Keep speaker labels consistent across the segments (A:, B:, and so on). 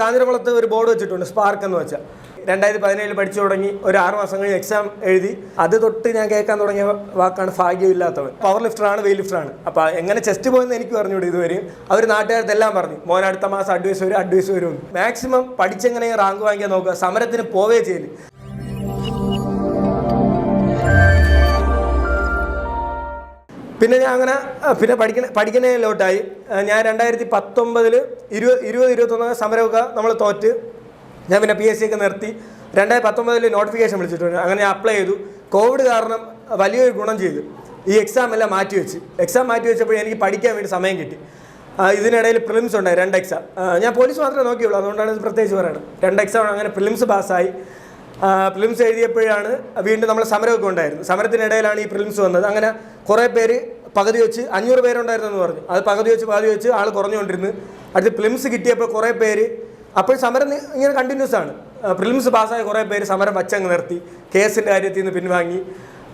A: കാഞ്ഞിരകുളത്ത് ഒരു ബോർഡ് വെച്ചിട്ടുണ്ട് സ്പാർക്ക് എന്ന് വെച്ചാൽ രണ്ടായിരത്തി പതിനേഴിൽ പഠിച്ചു തുടങ്ങി ഒരു ആറ് മാസം കഴിഞ്ഞ് എക്സാം എഴുതി. അത് തൊട്ട് ഞാൻ കേൾക്കാൻ തുടങ്ങിയ വാക്കാണ് ഭാഗ്യമില്ലാത്തവൻ. പവർ ലിഫ്റ്ററാണ് വെയിൽ ലിഫ്റ്ററാണ് അപ്പോൾ എങ്ങനെ ചെസ്റ്റ് പോയെന്ന് എനിക്ക് പറഞ്ഞുകൂടി ഇതുവരെയും. അവർ നാട്ടുകാരത്തെല്ലാം പറഞ്ഞു മോൻ അടുത്ത മാസം അഡ്വൈസ് വരും അഡ്വൈസ് വരും മാക്സിമം പഠിച്ചെങ്ങനെ റാങ്ക് വാങ്ങിക്കാൻ നോക്കുക സമരത്തിന് പോവേ ചെയ്യൽ. പിന്നെ ഞാൻ അങ്ങനെ പിന്നെ പഠിക്കണ പഠിക്കുന്നതിലോട്ടായി ഞാൻ രണ്ടായിരത്തി പത്തൊമ്പതിൽ ഇരുപത് ഇരുപത് ഇരുപത്തൊന്ന് സമരമൊക്കെ നമ്മൾ തോറ്റ്. ഞാൻ പിന്നെ പി എസ് സി ഒക്കെ നിർത്തി. രണ്ടായിരത്തി പത്തൊമ്പതിൽ നോട്ടിഫിക്കേഷൻ വിളിച്ചിട്ടുണ്ട് അങ്ങനെ ഞാൻ അപ്ലൈ ചെയ്തു. കോവിഡ് കാരണം വലിയൊരു ഗുണം ചെയ്തു. ഈ എക്സാം എല്ലാം മാറ്റി വെച്ച്. എക്സാം മാറ്റി വെച്ചപ്പോൾ എനിക്ക് പഠിക്കാൻ വേണ്ടി സമയം കിട്ടി. ഇതിനിടയിൽ പ്രിലിംസ് ഉണ്ടായി രണ്ട് എക്സാം ഞാൻ പോലീസ് മാത്രമേ നോക്കിയുള്ളൂ. അതുകൊണ്ടാണ് ഇത് പ്രത്യേകിച്ച് പറയുന്നത് രണ്ട് എക്സാം അങ്ങനെ പ്രിലിംസ് പാസ്സായി പ്രിലിംസ് എഴുതിയപ്പോഴാണ് വീണ്ടും നമ്മൾ സമരമൊക്കെ ഉണ്ടായിരുന്നു സമരത്തിനിടയിലാണ് ഈ പ്രിലിംസ് വന്നത്. അങ്ങനെ കുറേ പേര് പകുതി വെച്ച് അഞ്ഞൂറ് പേരുണ്ടായിരുന്നെന്ന് പറഞ്ഞു. അത് പകുതി വെച്ച് പകുതി വെച്ച് ആൾ കുറഞ്ഞുകൊണ്ടിരുന്നു. അടുത്ത് പ്രിലിംസ് കിട്ടിയപ്പോൾ കുറേ പേര് അപ്പോൾ സമരം ഇങ്ങനെ കണ്ടിന്യൂസ് ആണ്. പ്രിലിംസ് പാസ്സായ കുറേ പേര് സമരം വച്ചങ്ങ് നിർത്തി. കേസിന്റെ കാര്യത്തിൽ നിന്ന് പിൻവാങ്ങി.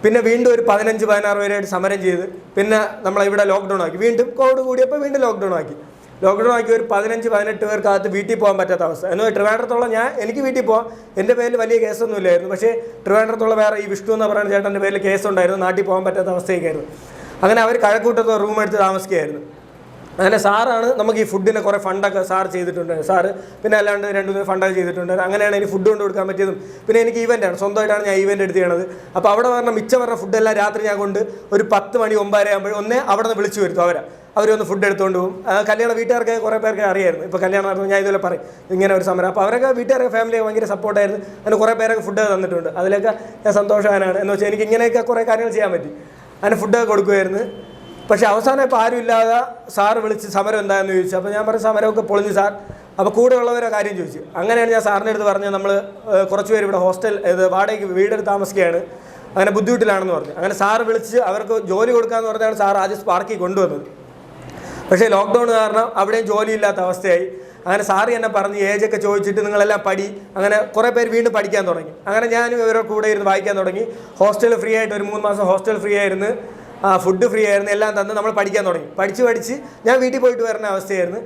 A: പിന്നെ വീണ്ടും ഒരു പതിനഞ്ച് പതിനാറ് പേരായിട്ട് സമരം ചെയ്ത്. പിന്നെ നമ്മളിവിടെ ലോക്ക്ഡൗൺ ആക്കി. വീണ്ടും കോവിഡ് കൂടിയപ്പോൾ വീണ്ടും ലോക്ക്ഡൗൺ ആക്കി. ലോക്ക്ഡൗൺ ആക്കി ഒരു പതിനഞ്ച് പതിനെട്ട് പേർക്കകത്ത് വീട്ടിൽ പോകാൻ പറ്റാത്ത അവസ്ഥ. എന്നാൽ ട്രിവാൻഡ്രത്തോളം ഞാൻ എനിക്ക് വീട്ടിൽ പോകാം എന്റെ പേരിൽ വലിയ കേസൊന്നും ഇല്ലായിരുന്നു പക്ഷേ ട്രിവാൻഡ്രത്തോളം വേറെ ഈ വിഷ്ണു എന്ന് പറയുന്ന ചേട്ടന്റെ പേരിൽ കേസുണ്ടായിരുന്നു. നാട്ടിൽ പോകാൻ പറ്റാത്ത അവസ്ഥയൊക്കെയായിരുന്നു. അങ്ങനെ അവർ കഴക്കൂട്ടത്ത് റൂം എടുത്ത് താമസിക്കുകയായിരുന്നു. അങ്ങനെ സാറാണ് നമുക്ക് ഈ ഫുഡിന് കുറേ ഫണ്ടൊക്കെ സാർ ചെയ്തിട്ടുണ്ട്. സാറ് പിന്നെ അല്ലാണ്ട് രണ്ട് മൂന്ന് ഫണ്ടൊക്കെ ചെയ്തിട്ടുണ്ട്. അങ്ങനെയാണ് എനിക്ക് ഫുഡ് കൊണ്ട് കൊടുക്കാൻ പറ്റിയതും. പിന്നെ എനിക്ക് ഈവന്റാണ് സ്വന്തമായിട്ടാണ് ഞാൻ ഈവന്റ് എടുത്ത് ചെയ്യണത്. അപ്പോൾ അവിടെ പറഞ്ഞ മിച്ചം പറഞ്ഞ ഫുഡെല്ലാം രാത്രി ഞാൻ കൊണ്ട് ഒരു പത്ത് മണി ഒമ്പതര ആകുമ്പോൾ ഒന്നേ അവിടെ നിന്ന് വിളിച്ചു വരുത്തും അവരെ. അവരൊന്ന് ഫുഡ് എടുത്തുകൊണ്ട് പോകും. കല്യാണ വീട്ടുകാർക്ക് കുറേ പേർക്ക് അറിയായിരുന്നു. ഇപ്പോൾ കല്യാണം നടന്നു ഞാൻ ഇതുപോലെ പറയും. ഇങ്ങനെ ഒരു സമരം. അപ്പോൾ അവരൊക്കെ വീട്ടുകാരൊക്കെ ഫാമിലി ഭയങ്കര സപ്പോർട്ടായിരുന്നു അങ്ങനെ കുറേ പേരൊക്കെ ഫുഡ് തന്നിട്ടുണ്ട്. അതിലൊക്കെ ഞാൻ സന്തോഷവാനാണ്. എന്ന് വെച്ചാൽ എനിക്ക് ഇങ്ങനെയൊക്കെ കുറേ കാര്യങ്ങൾ ചെയ്യാൻ പറ്റി. അങ്ങനെ ഫുഡൊക്കെ കൊടുക്കുമായിരുന്നു പക്ഷെ അവസാനം ഇപ്പോൾ ആരും ഇല്ലാതെ സാറ് വിളിച്ച് സമരം എന്താണെന്ന് ചോദിച്ചു. അപ്പോൾ ഞാൻ പറഞ്ഞു സമരമൊക്കെ പൊളിഞ്ഞു സാർ. അപ്പോൾ കൂടെ ഉള്ളവരെ കാര്യം ചോദിച്ചു. അങ്ങനെയാണ് ഞാൻ സാറിന്റെ അടുത്ത് പറഞ്ഞത് നമ്മൾ കുറച്ച് പേര് ഇവിടെ ഹോസ്റ്റൽ ഇത് വാടകയ്ക്ക് വീടെടുത്ത് താമസിക്കുകയാണ്. അങ്ങനെ ബുദ്ധിമുട്ടിലാണെന്ന് പറഞ്ഞു. അങ്ങനെ സാറ് വിളിച്ച് അവർക്ക് ജോലി കൊടുക്കാമെന്ന് പറഞ്ഞാണ് സാർ ആദ്യം സ്പാർക്കി കൊണ്ടുവന്നത്. പക്ഷേ ലോക്ക്ഡൗൺ കാരണം അവിടെയും ജോലിയില്ലാത്ത അവസ്ഥയായി. അങ്ങനെ സാറ് എന്നെ പറഞ്ഞ് ഏജൊക്കെ ചോദിച്ചിട്ട് നിങ്ങളെല്ലാം പഠി. അങ്ങനെ കുറേ പേര് വീണ്ടും പഠിക്കാൻ തുടങ്ങി. അങ്ങനെ ഞാനും ഇവരുടെ കൂടെ ഇരുന്ന് വായിക്കാൻ തുടങ്ങി. ഹോസ്റ്റൽ ഫ്രീ ആയിട്ട് ഒരു മൂന്ന് മാസം ഹോസ്റ്റൽ ഫ്രീ ആയിരുന്നു. ഫുഡ് ഫ്രീ ആയിരുന്നു. എല്ലാം തന്ന് നമ്മൾ പഠിക്കാൻ തുടങ്ങി. പഠിച്ച് പഠിച്ച് ഞാൻ വീട്ടിൽ പോയിട്ട് വരുന്ന അവസ്ഥയായിരുന്നു.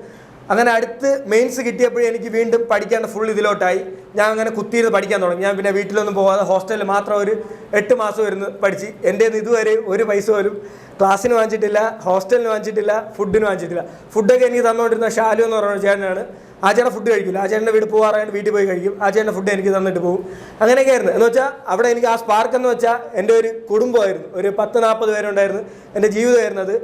A: അങ്ങനെ അടുത്ത് മെയിൻസ് കിട്ടിയപ്പോഴേ എനിക്ക് വീണ്ടും പഠിക്കേണ്ട ഫുൾ ഇതിലോട്ടായി. ഞാൻ അങ്ങനെ കുത്തിയിരുന്ന് പഠിക്കാൻ തുടങ്ങി. ഞാൻ പിന്നെ വീട്ടിലൊന്നും പോകാതെ ഹോസ്റ്റലിൽ മാത്രം ഒരു എട്ട് മാസം ഇരുന്ന് പഠിച്ച്. എന്റെ ഇതുവരെ ഒരു പൈസ പോലും ക്ലാസ്സിന് വാങ്ങിച്ചിട്ടില്ല ഹോസ്റ്റലിന് വാങ്ങിച്ചിട്ടില്ല ഫുഡിന് വാങ്ങിച്ചിട്ടില്ല. ഫുഡൊക്കെ എനിക്ക് തന്നുകൊണ്ടിരുന്ന ഷാലു എന്ന് പറയുന്ന ചേട്ടനാണ്. ആ ചേട്ടൻ ഫുഡ് കഴിക്കില്ല. ആ ചേട്ടന്റെ വീട് പോകാറായിട്ട് വീട്ടിൽ പോയി കഴിക്കും. ആ ചേട്ടന്റെ ഫുഡ് എനിക്ക് തന്നിട്ട് പോകും. അങ്ങനെയൊക്കെ ആയിരുന്നു. എന്ന് വെച്ചാൽ അവിടെ എനിക്ക് ആ സ്പാർക്ക് എന്ന് വെച്ചാൽ എന്റെ ഒരു കുടുംബമായിരുന്നു. ഒരു പത്ത് നാൽപ്പത് പേരുണ്ടായിരുന്നു എന്റെ ജീവിതമായിരുന്നത്.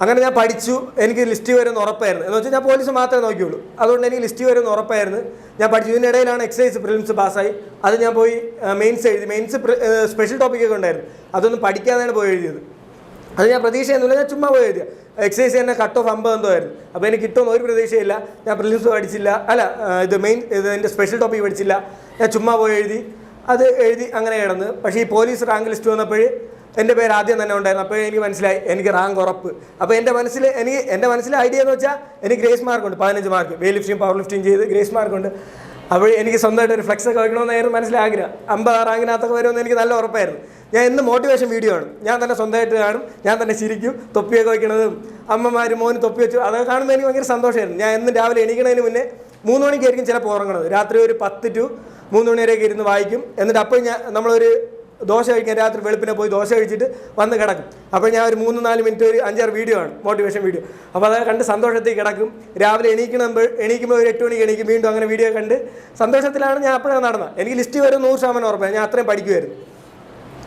A: അങ്ങനെ ഞാൻ പഠിച്ചു. എനിക്ക് ലിസ്റ്റ് വരുന്ന ഉറപ്പായിരുന്നു. എന്ന് വെച്ചാൽ ഞാൻ പോലീസ് മാത്രമേ നോക്കിയുള്ളൂ. അതുകൊണ്ട് എനിക്ക് ലിസ്റ്റ് വരുന്ന ഉറപ്പായിരുന്നു. ഞാൻ പഠിച്ചു. ഇതിനിടയിലാണ് എക്സൈസ് പ്രിലിംസ് പാസ്സായി. അത് ഞാൻ പോയി മെയിൻസ് എഴുതി. മെയിൻസ് സ്പെഷ്യൽ ടോപ്പിക്കൊക്കെ ഉണ്ടായിരുന്നു. അതൊന്നും പഠിക്കാതെയാണ് പോയി എഴുതിയത്. അത് ഞാൻ പ്രതീക്ഷയൊന്നുമില്ല. ഞാൻ ചുമ്മാ പോയി എഴുതിയ. എക്സൈസ് തന്നെ കട്ട് ഓഫ് അമ്പത് എന്തോ ആയിരുന്നു. അപ്പോൾ എനിക്ക് കിട്ടുമെന്ന് ഒരു പ്രതീക്ഷയില്ല. ഞാൻ പ്രിലിംസ് പഠിച്ചില്ല. അല്ല ഇത് മെയിൻ ഇത് എന്റെ സ്പെഷ്യൽ ടോപ്പിക് പഠിച്ചില്ല. ഞാൻ ചുമ്മാ പോയി എഴുതി. അത് എഴുതി അങ്ങനെ കിടന്ന്. പക്ഷേ ഈ പോലീസ് റാങ്ക് ലിസ്റ്റ് വന്നപ്പോൾ എന്റെ പേര് ആദ്യം തന്നെ ഉണ്ടായിരുന്നു. അപ്പോൾ എനിക്ക് മനസ്സിലായി എനിക്ക് റാങ്ക് ഉറപ്പ്. അപ്പോൾ എന്റെ മനസ്സിൽ എനിക്ക് എന്റെ മനസ്സിലെ ഐഡിയ എന്ന് വെച്ചാൽ എനിക്ക് ഗ്രേസ് മാർക്കുണ്ട് പതിനഞ്ച് mark weight lifting power lifting ചെയ്ത് ഗ്രേസ് മാർക്കുണ്ട് അപ്പോൾ എനിക്ക് സ്വന്തമായിട്ട് ഒരു ഫ്ലെക്സ് ഒക്കെ വയ്ക്കണമെന്നായിരുന്നു മനസ്സിലാഗ്രഹം അമ്പത് റാങ്കിനകത്തൊക്കെ വരുമെന്ന് എനിക്ക് നല്ല ഉറപ്പായിരുന്നു. ഞാൻ എന്ത് മോട്ടിവേഷൻ വീഡിയോ ആണ്. ഞാൻ തന്നെ സ്വന്തമായിട്ട് കാണും ഞാൻ തന്നെ ചിരിക്കും തൊപ്പിയൊക്കെ വയ്ക്കണതും അമ്മമാർ മോന് തൊപ്പി വെച്ചു അതൊക്കെ കാണുമ്പോൾ എനിക്ക് ഭയങ്കര സന്തോഷമായിരുന്നു. ഞാൻ എന്നും രാവിലെ എണീക്കണതിന് മുന്നേ മൂന്ന് മണിക്കായിരിക്കും ചിലപ്പോൾ ഉറങ്ങണത്. രാത്രി ഒരു പത്ത് ടു മൂന്ന് മണി വരെയൊക്കെ ഇരുന്ന് വായിക്കും. എന്നിട്ട് അപ്പോൾ ഞാൻ നമ്മളൊരു ദോശ കഴിക്കാൻ രാത്രി വെളുപ്പിനെ പോയി ദോശ കഴിച്ചിട്ട് വന്ന് കിടക്കും. അപ്പോൾ ഞാൻ ഒരു മൂന്ന് നാല് മിനിറ്റ് ഒരു അഞ്ചാറ് വീഡിയോ ആണ് മോട്ടിവേഷൻ വീഡിയോ അപ്പോൾ അത് കണ്ട് സന്തോഷത്തിൽ കിടക്കും. രാവിലെ എണീക്കണമ്പോൾ എണീക്കുമ്പോൾ ഒരു എട്ട് മണിക്ക് എണീക്കും വീണ്ടും അങ്ങനെ വീഡിയോ കണ്ട് സന്തോഷത്തിലാണ് ഞാൻ അപ്പോഴാണ് നടന്നത്. എനിക്ക് ലിസ്റ്റ് വരും നൂറ് ശതമാനം ഉറപ്പാണ് ഞാൻ അത്രയും പഠിക്കുമായിരുന്നു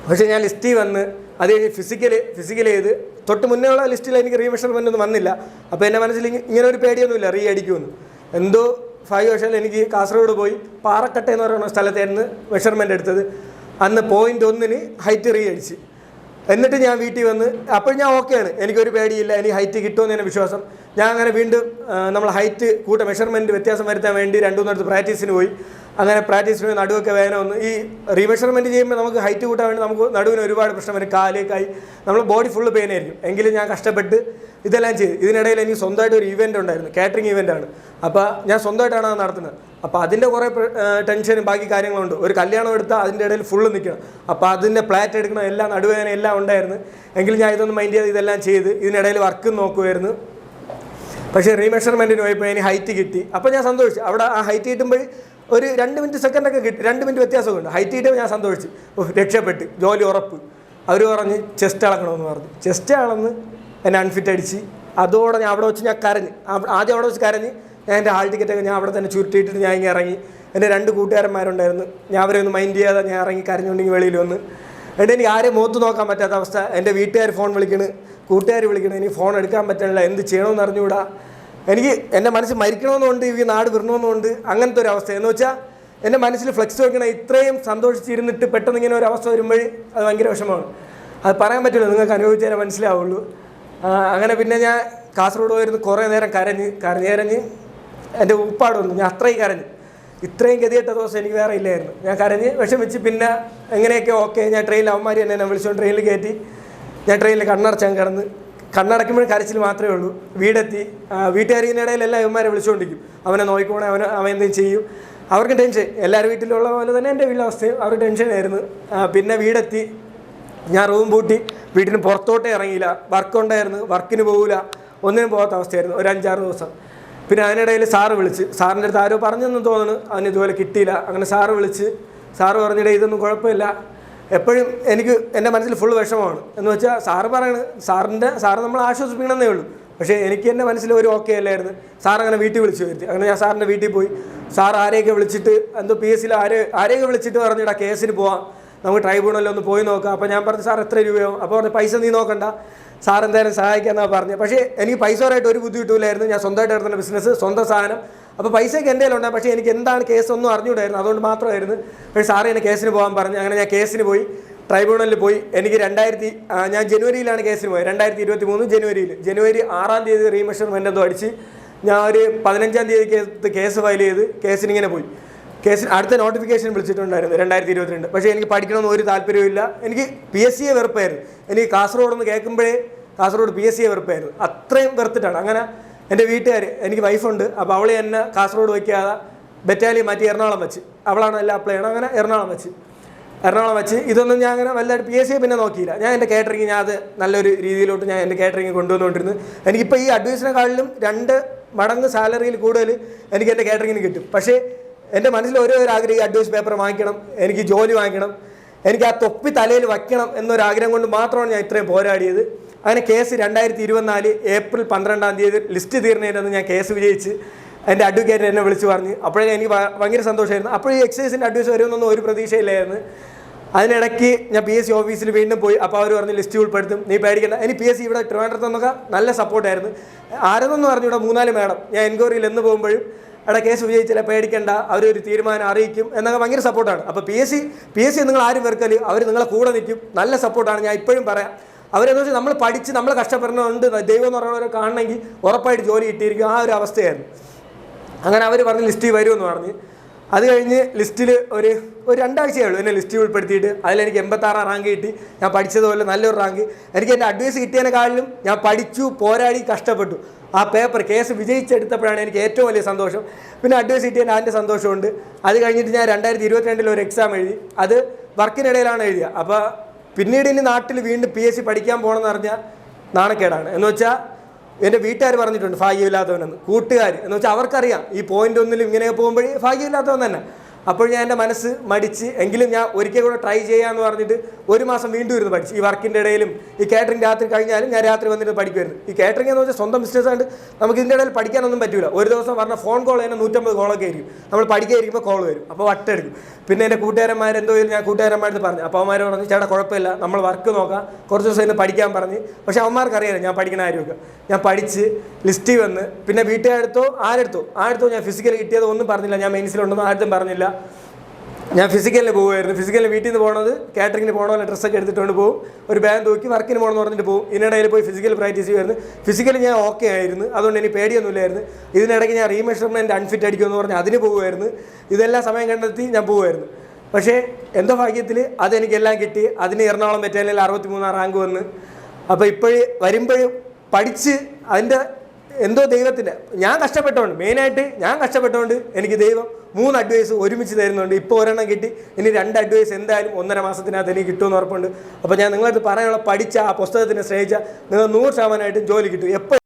A: പക്ഷേ ഞാൻ ലിസ്റ്റിൽ വന്ന് അത് കഴിഞ്ഞ് ഫിസിക്കൽ ഫിസിക്കൽ ചെയ്ത് തൊട്ട് മുന്നേ ഉള്ള ലിസ്റ്റിൽ എനിക്ക് റീമെഷർമെന്റ് ഒന്നും വന്നില്ല. അപ്പോൾ എന്റെ മനസ്സിൽ ഇങ്ങനെ ഒരു പേടിയൊന്നുമില്ല റീ അടിക്കുമെന്ന്. എന്തോ ഫൈവ് വർഷത്തിൽ എനിക്ക് കാസർഗോഡ് പോയി പാറക്കട്ട എന്ന് പറയുന്ന സ്ഥലത്തായിരുന്നു മെഷർമെന്റ് എടുത്തത്. അന്ന് പോയിന്റ് ഒന്നിന് ഹൈറ്റ് റീ അടിച്ച്. എന്നിട്ട് ഞാൻ വീട്ടിൽ വന്ന് അപ്പോൾ ഞാൻ ഓക്കെയാണ് എനിക്കൊരു പേടിയില്ല എനിക്ക് ഹൈറ്റ് കിട്ടുമെന്ന് എന്റെ വിശ്വാസം. ഞാൻ അങ്ങനെ വീണ്ടും നമ്മൾ ഹൈറ്റ് കൂട്ട മെഷർമെന്റ് വ്യത്യാസം വരുത്താൻ വേണ്ടി രണ്ടു മൂന്നിടത്ത് പ്രാക്ടീസിന് പോയി. അങ്ങനെ പ്രാക്ടീസിന് പോയി നടുവൊക്കെ വേദന വന്നു. ഈ റീമെഷർമെന്റ് ചെയ്യുമ്പോൾ നമുക്ക് ഹൈറ്റ് കൂട്ടാൻ വേണ്ടി നമുക്ക് നടുവിന് ഒരുപാട് പ്രശ്നം വരും. കാൽ നമ്മൾ ബോഡി ഫുള്ള് പെയിൻ ആയിരിക്കും. എങ്കിലും ഞാൻ കഷ്ടപ്പെട്ട് ഇതെല്ലാം ചെയ്തു. ഇതിനിടയിൽ എനിക്ക് സ്വന്തമായിട്ട് ഒരു ഇവന്റ് ഉണ്ടായിരുന്നു. കാറ്ററിംഗ് ആണ്. അപ്പോൾ ഞാൻ സ്വന്തമായിട്ടാണ് അത് നടത്തുന്നത്. അപ്പോൾ അതിന്റെ കുറേ ടെൻഷനും ബാക്കി കാര്യങ്ങളുണ്ട്. ഒരു കല്യാണം എടുത്താൽ അതിന്റെ ഇടയിൽ ഫുള്ള് നിൽക്കണം അപ്പോൾ അതിന്റെ പ്ലാറ്റ് എടുക്കണം എല്ലാം നടുവേദന എല്ലാം ഉണ്ടായിരുന്നു. എങ്കിലും ഞാൻ ഇതൊന്നും മൈൻഡ് ചെയ്ത് ഇതെല്ലാം ചെയ്ത് ഇതിനിടയിൽ വർക്ക് നോക്കുമായിരുന്നു പക്ഷേ റീമെഷർമെന്റിന് പോയപ്പോൾ ഇനി ഹൈറ്റ് കിട്ടി. അപ്പോൾ ഞാൻ സന്തോഷിച്ചു. അവിടെ ആ ഹൈറ്റ് കിട്ടുമ്പോൾ ഒരു രണ്ട് മിനിറ്റ് സെക്കൻഡൊക്കെ കിട്ടി. രണ്ട് മിനിറ്റ് വ്യത്യാസമുണ്ട്. ഹൈറ്റ് കിട്ടിയപ്പോൾ ഞാൻ സന്തോഷിച്ചു. രക്ഷപ്പെട്ട്. ജോലി ഉറപ്പ്. അവർ പറഞ്ഞ് ചെസ്റ്റ് അളക്കണമെന്ന് പറഞ്ഞു. ചെസ്റ്റ് അളന്ന് എന്നെ അൺഫിറ്റ് അടിച്ച്. അതോടെ ഞാൻ അവിടെ വെച്ച് ഞാൻ കരഞ്ഞ്. ആദ്യം അവിടെ വെച്ച് കരഞ്ഞ് എന്റെ ഹാൾ ടിക്കറ്റൊക്കെ ഞാൻ അവിടെ തന്നെ ചുരുട്ടിയിട്ടിട്ട് ഞാൻ ഇങ്ങനെ ഇറങ്ങി. എന്റെ രണ്ട് കൂട്ടുകാരന്മാരുണ്ടായിരുന്നു. ഞാൻ അവരെ ഒന്ന് മൈൻഡ് ചെയ്യാതെ ഞാൻ ഇറങ്ങി കരഞ്ഞുകൊണ്ടെങ്കിൽ വെളിയിൽ വന്ന്. എന്നിട്ട് എനിക്ക് ആരെയും മുഖത്ത് നോക്കാൻ പറ്റാത്ത അവസ്ഥ. എന്റെ വീട്ടുകാർ ഫോൺ വിളിക്കണ്. കൂട്ടുകാർ വിളിക്കണ്. എനിക്ക് ഫോൺ എടുക്കാൻ പറ്റണില്ല. എന്ത് ചെയ്യണമെന്ന് അറിഞ്ഞുകൂടാ? എനിക്ക് എന്റെ മനസ്സിൽ മരിക്കണമെന്നുണ്ട്. ഈ നാട് വിടണമെന്നുണ്ട്. അങ്ങനത്തെ ഒരു അവസ്ഥ. എന്ന് വെച്ചാൽ എന്റെ മനസ്സിൽ ഫ്ലെക്സ് വെക്കണ ഇത്രയും സന്തോഷിച്ചിരുന്നിട്ട് പെട്ടെന്ന് ഇങ്ങനെ ഒരു അവസ്ഥ വരുമ്പോൾ അത് ഭയങ്കര വിഷമമാണ്. അത് പറയാൻ പറ്റില്ല. നിങ്ങൾക്ക് അനുഭവിച്ചാലേ മനസ്സിലാവുള്ളൂ. അങ്ങനെ പിന്നെ ഞാൻ കാസർഗോഡ് പോയിരുന്നു. കുറേ നേരം കരഞ്ഞ് കരഞ്ഞ് കരഞ്ഞ് എന്റെ ഉപ്പാട് വന്നു. ഞാൻ അത്രയും കരഞ്ഞു. ഇത്രയും ഗതികെട്ട ദിവസം എനിക്ക് വേറെ ഇല്ലായിരുന്നു. ഞാൻ കരഞ്ഞ് വിഷമിച്ച് പിന്നെ എങ്ങനെയൊക്കെ ഓക്കെ ഞാൻ ട്രെയിനിൽ അവന്മാർ തന്നെ എന്നെ വിളിച്ചുകൊണ്ട് ട്രെയിനിൽ കയറ്റി ഞാൻ ട്രെയിനിൽ കണ്ണടച്ചാൻ കിടന്ന്. കണ്ണടയ്ക്കുമ്പോഴും കരച്ചിൽ മാത്രമേ ഉള്ളൂ. വീടെത്തി. വീട്ടുകാരിനിടയിലെല്ലാം ഇവന്മാരെ വിളിച്ചുകൊണ്ടിരിക്കും അവനെ നോക്കിക്കോണേ അവനെ അവൻ എന്തെങ്കിലും ചെയ്യും. അവർക്ക് ടെൻഷൻ എല്ലാവരും വീട്ടിലുള്ള പോലെ തന്നെ എന്റെ വീട്ടിലെ അവസ്ഥയും അവർക്ക് ടെൻഷനായിരുന്നു പിന്നെ വീടെത്തി. ഞാൻ റൂം പൂട്ടി. വീട്ടിന് പുറത്തോട്ടേ ഇറങ്ങിയില്ല. വർക്ക് ഉണ്ടായിരുന്നു. വർക്കിന് പോകില്ല ഒന്നിനും പോകാത്ത അവസ്ഥയായിരുന്നു. ഒരു അഞ്ചാറ് ദിവസം. പിന്നെ അതിനിടയിൽ സാറ് വിളിച്ച് സാറിന്റെ അടുത്ത് ആരോ പറഞ്ഞെന്ന് തോന്നുന്നു. അവന് ഇതുപോലെ കിട്ടിയില്ല. അങ്ങനെ സാറ് വിളിച്ച് സാറ് പറഞ്ഞിടേ ഇതൊന്നും കുഴപ്പമില്ല. എപ്പോഴും എനിക്ക് എന്റെ മനസ്സിൽ ഫുൾ വിഷമമാണ്. എന്ന് വെച്ചാൽ സാറ് പറയണ്. സാറിന്റെ സാറ് നമ്മൾ ആശ്വസിപ്പിക്കണമെന്നേ ഉള്ളൂ. പക്ഷേ എനിക്ക് എന്റെ മനസ്സിൽ ഒരു ഓക്കെ അല്ലായിരുന്നു. സാർ അങ്ങനെ വീട്ടിൽ വിളിച്ചു വരുത്തി. അങ്ങനെ ഞാൻ സാറിന്റെ വീട്ടിൽ പോയി. സാർ ആരെയൊക്കെ വിളിച്ചിട്ട് എന്തോ പി എസ് സിയിൽ ആരെ ആരെയൊക്കെ വിളിച്ചിട്ട് പറഞ്ഞിടാ കേസിന് പോവാം. നമുക്ക് ട്രൈബ്യൂണലിൽ ഒന്ന് പോയി നോക്കാം. അപ്പോൾ ഞാൻ പറഞ്ഞു സാർ എത്ര രൂപയോ അപ്പോൾ പറഞ്ഞു പൈസ നീ നോക്കണ്ട. സാർ എന്തായാലും സഹായിക്കാമെന്നാണ് പറഞ്ഞത്. പക്ഷേ എനിക്ക് പൈസപരമായിട്ട് ഒരു ബുദ്ധിമുട്ടില്ലായിരുന്നു ഞാൻ സ്വന്തമായിട്ട് നടത്തുന്ന ബിസിനസ് സ്വന്തം സാധനം. അപ്പോൾ പൈസയൊക്കെ എന്റെ പക്ഷേ എനിക്ക് എന്താണ് കേസ് ഒന്നും അറിഞ്ഞുകൂടായിരുന്നു അതുകൊണ്ട് മാത്രമായിരുന്നു. പക്ഷേ സാറ് എന്നെ കേസിന് പോകാൻ പറഞ്ഞു. അങ്ങനെ ഞാൻ കേസിന് പോയി. ട്രൈബ്യൂണലിൽ പോയി. എനിക്ക് രണ്ടായിരത്തി ഞാൻ ജനുവരിയിലാണ് കേസിന് പോയത്. രണ്ടായിരത്തി ഇരുപത്തി മൂന്ന് ജനുവരിയിൽ ജനുവരി ആറാം തീയതി റീമെഷർമെന്റ് എന്തോ അടിച്ച് ഞാൻ ഒരു പതിനഞ്ചാം തീയതി കേസ് ഫയൽ ചെയ്ത് കേസിനിങ്ങനെ പോയി. കേസിന് അടുത്ത നോട്ടിഫിക്കേഷൻ വിളിച്ചിട്ടുണ്ടായിരുന്നു രണ്ടായിരത്തി ഇരുപത്തിരണ്ട് പക്ഷേ എനിക്ക് പഠിക്കണമെന്ന് ഒരു താല്പര്യമില്ല എനിക്ക് പി എസ് സിയെ വെറുപ്പായിരുന്നു. എനിക്ക് കാസർഗോഡ് ഒന്ന് കേൾക്കുമ്പോഴേ കാസർഗോഡ് പി എസ് സിയെ വെറുപ്പായിരുന്നു. അത്രയും വെറുത്തിട്ടാണ്. അങ്ങനെ എന്റെ വീട്ടുകാർ എനിക്ക് വൈഫുണ്ട് അപ്പോൾ അവളെ എന്നെ കാസർഗോഡ് വയ്ക്കാതെ ബറ്റാലിയൻ മാറ്റി എറണാകുളം വെച്ച്. അവളാണ് എല്ലാം അപ്ലൈ ചെയ്യണം അങ്ങനെ എറണാകുളം വെച്ച്. എറണാകുളം വെച്ച്. ഇതൊന്നും ഞാൻ അങ്ങനെ വലുതായിട്ട് പി എസ് സി പിന്നെ നോക്കിയില്ല. ഞാൻ എന്റെ കാറ്ററിംഗ് ഞാൻ അത് നല്ലൊരു രീതിയിലോട്ട് ഞാൻ എന്റെ കാറ്ററിംഗ് കൊണ്ടുവന്നുകൊണ്ടിരുന്നു. എനിക്കിപ്പോൾ ഈ അഡ്വൈസിനെക്കാളിലും രണ്ട് മടങ്ങ് സാലറിയിൽ കൂടുതൽ എനിക്ക് എന്റെ കാറ്ററിങ്ങിന് കിട്ടും. പക്ഷേ എന്റെ മനസ്സിൽ ഓരോ ആഗ്രഹം ഈ അഡ്വൈസ് പേപ്പർ വാങ്ങിക്കണം എനിക്ക് ജോലി വാങ്ങിക്കണം എനിക്ക് ആ തൊപ്പി തലയിൽ വയ്ക്കണം എന്നൊരാഗ്രഹം കൊണ്ട് മാത്രമാണ് ഞാൻ ഇത്രയും പോരാടിയത്. അങ്ങനെ കേസ് രണ്ടായിരത്തി ഇരുപത്തിനാല് ഏപ്രിൽ പന്ത്രണ്ടാം തീയതി ലിസ്റ്റ് തീർന്നതിനൊന്ന് ഞാൻ കേസ് വിജയിച്ച് എന്റെ അഡ്വക്കേറ്റ് എന്നെ വിളിച്ച് പറഞ്ഞ്. അപ്പോഴേ എനിക്ക് ഭയങ്കര സന്തോഷമായിരുന്നു. അപ്പോൾ ഈ എക്സൈസിന്റെ അഡ്വൈസ് വരുമെന്നൊന്നും ഒരു പ്രതീക്ഷയില്ലായിരുന്നു. അതിനിടയ്ക്ക് ഞാൻ പി എസ് സി ഓഫീസിൽ വീണ്ടും പോയി. അപ്പോൾ അവർ പറഞ്ഞ് ലിസ്റ്റ് ഉൾപ്പെടുത്തും. നീ പേടിക്കണ്ട. ഇനി പി എസ് സി ഇവിടെ ട്രിവാൻഡ്രത്ത് നിന്നൊക്കെ നല്ല സപ്പോർട്ടായിരുന്നു പറഞ്ഞു ഇവിടെ മൂന്നാൽ മേഡം. ഞാൻ എൻക്വയറിയിൽ എന്ന് പോകുമ്പോഴും അവിടെ കേസ് വിജയിച്ചില്ല പേടിക്കണ്ട. ഒരു തീരുമാനം അറിയിക്കും എന്നൊക്കെ ഭയങ്കര സപ്പോർട്ടാണ്. അപ്പോൾ P S C P S C നിങ്ങൾ ആരും വെറുക്കൽ അവർ നിങ്ങളെ കൂടെ നിൽക്കും. നല്ല സപ്പോർട്ടാണ് ഞാൻ ഇപ്പോഴും പറയാം. അവരെന്ന് വെച്ചാൽ നമ്മൾ പഠിച്ച് നമ്മൾ കഷ്ടപ്പെടുന്നുണ്ട് ദൈവം എന്ന് പറയുന്നവരെ കാണണമെങ്കിൽ ഉറപ്പായിട്ട് ജോലി കിട്ടിയിരിക്കും. ആ ഒരു അവസ്ഥയായിരുന്നു. അങ്ങനെ അവർ പറഞ്ഞ് ലിസ്റ്റിൽ വരുമെന്ന് പറഞ്ഞ്. അത് കഴിഞ്ഞ് ലിസ്റ്റിൽ ഒരു ഒരു രണ്ടാഴ്ചയേ ഉള്ളൂ എന്നെ ലിസ്റ്റിൽ ഉൾപ്പെടുത്തിയിട്ട്. അതിലെനിക്ക് എൺപത്താറാം റാങ്ക് കിട്ടി. ഞാൻ പഠിച്ചതുപോലെ നല്ലൊരു റാങ്ക്. എനിക്ക് എന്റെ അഡ്വൈസ് കിട്ടിയതിനെക്കാളിലും ഞാൻ പഠിച്ചു പോരാടി കഷ്ടപ്പെട്ടു. ആ പേപ്പർ കേസ് വിജയിച്ചെടുത്തപ്പോഴാണ് എനിക്ക് ഏറ്റവും വലിയ സന്തോഷം. പിന്നെ അഡ്വൈസ് കിട്ടിയതിന് അതിന്റെ സന്തോഷമുണ്ട്. അത് കഴിഞ്ഞിട്ട് ഞാൻ രണ്ടായിരത്തി ഇരുപത്തിരണ്ടിൽ ഒരു എക്സാം എഴുതി. അത് വർക്കിനിടയിലാണ് എഴുതിയത് അപ്പോൾ പിന്നീട് ഇനി നാട്ടിൽ വീണ്ടും പി എസ് സി പഠിക്കാൻ പോകണമെന്ന് പറഞ്ഞാൽ നാണക്കേടാണ്. എന്ന് വെച്ചാൽ എന്റെ വീട്ടുകാർ പറഞ്ഞിട്ടുണ്ട് ഭാഗ്യമില്ലാത്തവനെന്ന്. കൂട്ടുകാർ എന്ന് വെച്ചാൽ അവർക്കറിയാം ഈ പോയിന്റ് ഒന്നിലും ഇങ്ങനെ പോകുമ്പോഴേ ഭാഗ്യമില്ലാത്തവൻ തന്നെ. അപ്പോൾ ഞാൻ എന്റെ മനസ്സ് മടിച്ച് എങ്കിലും ഞാൻ ഒരിക്കൽ കൂടെ ട്രൈ ചെയ്യാമെന്ന് പറഞ്ഞിട്ട് ഒരു മാസം വീണ്ടും ഇരുന്ന് പഠിച്ചു. ഈ വർക്കിന്റെ ഇടയിലും ഈ കാറ്ററിംഗ് രാത്രി കഴിഞ്ഞാലും ഞാൻ രാത്രി വന്നിട്ട് പഠിക്കുമായിരുന്നു ഈ കാറ്ററിംഗ് എന്ന് വെച്ചാൽ സ്വന്തം ബിസിനസ് ആയിട്ട് നമുക്ക് ഇതിന്റെ ഇടയിൽ പഠിക്കാനൊന്നും പറ്റില്ല ഒരു ദിവസം പറഞ്ഞ ഫോൺ കോൾ തന്നെ നൂറ്റമ്പത് കോളൊക്കെ ആയിരിക്കും. നമ്മൾ പഠിക്കാതിരിക്കുമ്പോൾ കോൾ വരും. അപ്പോൾ വട്ടെടുക്കും പിന്നെ എന്റെ കൂട്ടുകാരന്മാർ എന്തോ ഞാൻ കൂട്ടുകാരന്മാരടുത്ത് പറഞ്ഞു. അപ്പോൾ അവന്മാർ പറഞ്ഞു ചേട്ടാ കുഴപ്പമില്ല. നമ്മൾ വർക്ക് നോക്കാം. കുറച്ച് ദിവസം ഇന്ന് പഠിക്കാൻ പറഞ്ഞ്. പക്ഷേ അവന്മാർക്ക് അറിയാമല്ലോ ഞാൻ പഠിക്കുന്ന കാര്യമൊക്കെ. ഞാൻ പഠിച്ച് ലിസ്റ്റിൽ വന്ന് പിന്നെ വീട്ടുകാരെടുത്തോ ആരെടുത്തോ? ആരെടുത്തോ ഞാൻ ഫിസിക്കൽ കിട്ടിയത് ഒന്നും പറഞ്ഞില്ല. ഞാൻ മെയിൻസിലുണ്ടെന്ന് ആരും പറഞ്ഞില്ല. ഞാൻ ഫിസിക്കലിന് പോകുമായിരുന്നു ഫിസിക്കലിന് വീട്ടിൽ നിന്ന് പോകണത് കാറ്ററിങ്ങിന് അല്ല ഡ്രസ്സൊക്കെ എടുത്തിട്ടുണ്ട് പോകും ഒരു ബാഗ് തൂക്കി വർക്കിന് പോകണമെന്ന് പറഞ്ഞിട്ട് പോകും ഇതിനിടയിൽ പോയി ഫിസിക്കൽ പ്രാക്ടീസ് ചെയ്യുമായിരുന്നു. ഫിസിക്കലി ഞാൻ ഓക്കെ ആയിരുന്നു. അതുകൊണ്ട് എനിക്ക് പേടിയൊന്നുമില്ലായിരുന്നു. ഇതിനിടയ്ക്ക് ഞാൻ റീമെഷർമെന്റ് അൺഫിറ്റ് അടിക്കുമെന്ന് പറഞ്ഞ് അതിന് പോകുമായിരുന്നു ഇതെല്ലാം സമയം കണ്ടെത്തി ഞാൻ പോകുമായിരുന്നു പക്ഷേ എന്തോ ഭാഗ്യത്തിൽ അതെനിക്കെല്ലാം കിട്ടി. അതിന് എറണാകുളം ബറ്റാലിയനിൽ അറുപത്തി മൂന്നാം റാങ്ക് വന്ന്. അപ്പോൾ ഇപ്പോഴേ വരുമ്പോഴും പഠിച്ച് അതിന്റെ എന്തോ ദൈവത്തിന്റെ ഞാൻ കഷ്ടപ്പെട്ടുകൊണ്ട് മെയിനായിട്ട് ഞാൻ കഷ്ടപ്പെട്ടുകൊണ്ട് എനിക്ക് ദൈവം മൂന്ന് അഡ്വൈസ് ഒരുമിച്ച് തരുന്നുണ്ട്. ഇപ്പോൾ ഒരെണ്ണം കിട്ടി. ഇനി രണ്ട് അഡ്വൈസ് എന്തായാലും ഒന്നര മാസത്തിനകത്ത് എനിക്ക് കിട്ടുമെന്ന് ഉറപ്പുണ്ട്. അപ്പോൾ ഞാൻ നിങ്ങളടുത്ത് പറയാനുള്ള പഠിച്ച ആ പുസ്തകത്തിനെ സ്നേഹിച്ച നിങ്ങൾ നൂറ് ശതമാനമായിട്ടും ജോലി കിട്ടും. എപ്പോൾ